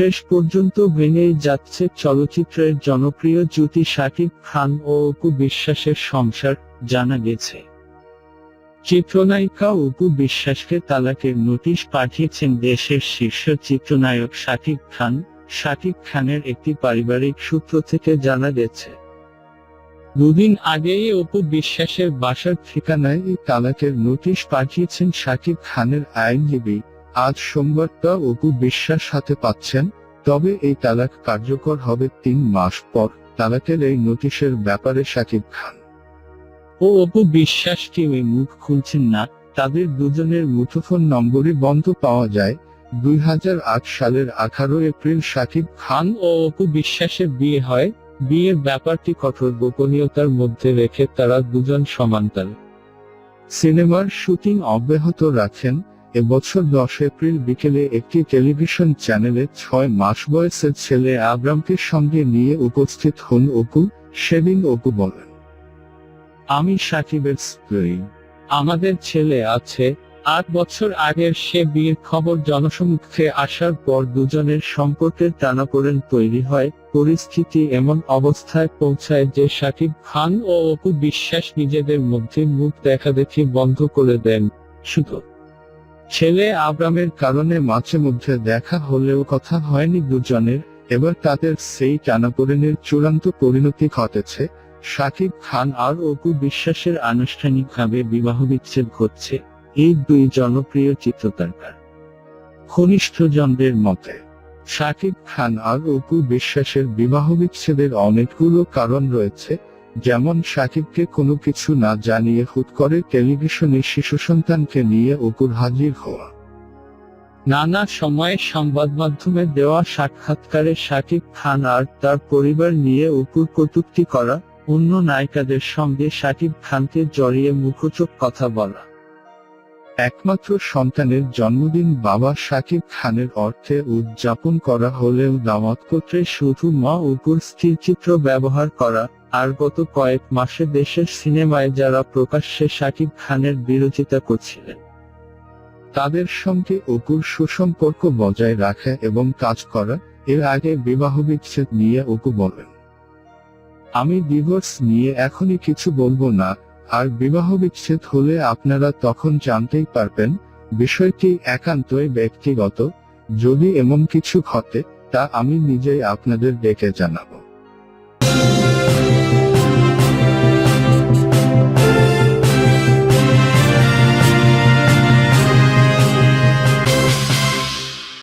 শেষ পর্যন্ত ভেঙেই যাচ্ছে চলচ্চিত্রের জনপ্রিয় জুটি শাকিব খান ও অপু বিশ্বাসের সংসার, জানা গেছে। চিত্রনায়িকা অপু বিশ্বাসকে তালাকের নোটিশ পাঠিয়েছেন দেশের শীর্ষ চিত্রনায়ক শাকিব খান, শাকিব খানের একটি পারিবারিক সূত্র থেকে জানা গেছে। দুদিন আগেই অপু বিশ্বাসের বাসার ঠিকানায় তালাকের নোটিশ পাঠিয়েছেন শাকিব খানের আইনজীবী। আজ সোমবার তা অপু বিশ্বাস হাতে পাচ্ছেন, তবে এই তালাক কার্যকর হবে তিন মাস পর, তালাকের এই নোটিশের ব্যাপারে শাকিব খান। ও অপু বিশ্বাস কেউই মুখ খুলছেন না? তাদের দুজনের মুঠোফোন নম্বরই বন্ধ পাওয়া যায়, দুই হাজার আট সালের আঠারো এপ্রিল শাকিব খান ও অপু বিশ্বাসের বিয়ে হয়, বিয়ের ব্যাপারটি কঠোর গোপনীয়তার মধ্যে রেখে তারা দুজন সমান্তাল সিনেমার শুটিং অব্যাহত রাখেন এবছর দশ এপ্রিল বিকেলে একটি টেলিভিশন চ্যানেলে ছয় মাস বয়সের ছেলে আব্রামকে সঙ্গে নিয়ে উপস্থিত হন অপু, সেদিন অপু বলেন, আমি সাকিবের স্ত্রী। আমাদের ছেলে আছে। আট বছর আগের সে বিয়ের খবর জনসমক্ষে আসার পর দুজনের সম্পর্কের টানাপোড়েন তৈরি হয়। পরিস্থিতি এমন অবস্থায় পৌঁছায় যে সাকিব খান ও অপু বিশ্বাস নিজেদের মধ্যে মুখ দেখাদেখি বন্ধ করে দেন। শুধু ছেলে আব্রামের কারণে মাঝে মধ্যে দেখা হলেও কথা হয়নি দুজনের, এবার তাদের সেই টানাপোড়েনের চূড়ান্ত পরিণতি ঘটেছে। শাকিব খান আর অপু বিশ্বাসের আনুষ্ঠানিকভাবে বিবাহ বিচ্ছেদ ঘটছে, এই দুই জনপ্রিয় চিত্রতারকার। ঘনিষ্ঠজনদের মতে শাকিব খান আর অপু বিশ্বাসের বিবাহ বিচ্ছেদের অনেকগুলো কারণ রয়েছে যেমন সাকিবকে কোনো কিছু না জানিয়ে হুট করে টেলিভিশনে শিশু সন্তানকে নিয়ে অপুর হাজির হওয়া। নানা সময়ে সংবাদ মাধ্যমে দেওয়া সাক্ষাৎকারে সাকিব খান আর তার পরিবার নিয়ে অপুর কটূক্তি করা, অন্য নায়িকাদের সঙ্গে সাকিব খানকে জড়িয়ে মুখচোখ কথা বলা। একমাত্র সন্তানের জন্মদিন বাবা সাকিব খানের অর্থে উদযাপন করা হলেও দামাতপত্রে শুধু মা উপর স্থিরচিত্র ব্যবহার করা, আর গত কয়েক মাসে দেশের সিনেমায় যারা প্রকাশ্যে সাকিব খানের বিরোধিতা করছিলেন, তাদের সঙ্গে অপুর সুসম্পর্ক বজায় রাখা এবং কাজ করা, এর আগে বিবাহ বিচ্ছেদ নিয়ে অপু বলেন, আমি ডিভোর্স নিয়ে এখনই কিছু বলব না আর বিবাহ বিচ্ছেদ হলে আপনারা তখন জানতেই পারবেন, বিষয়টি একান্তই ব্যক্তিগত, যদি এমন কিছু ঘটে, তা আমি নিজেই আপনাদের ডেকে জানাব।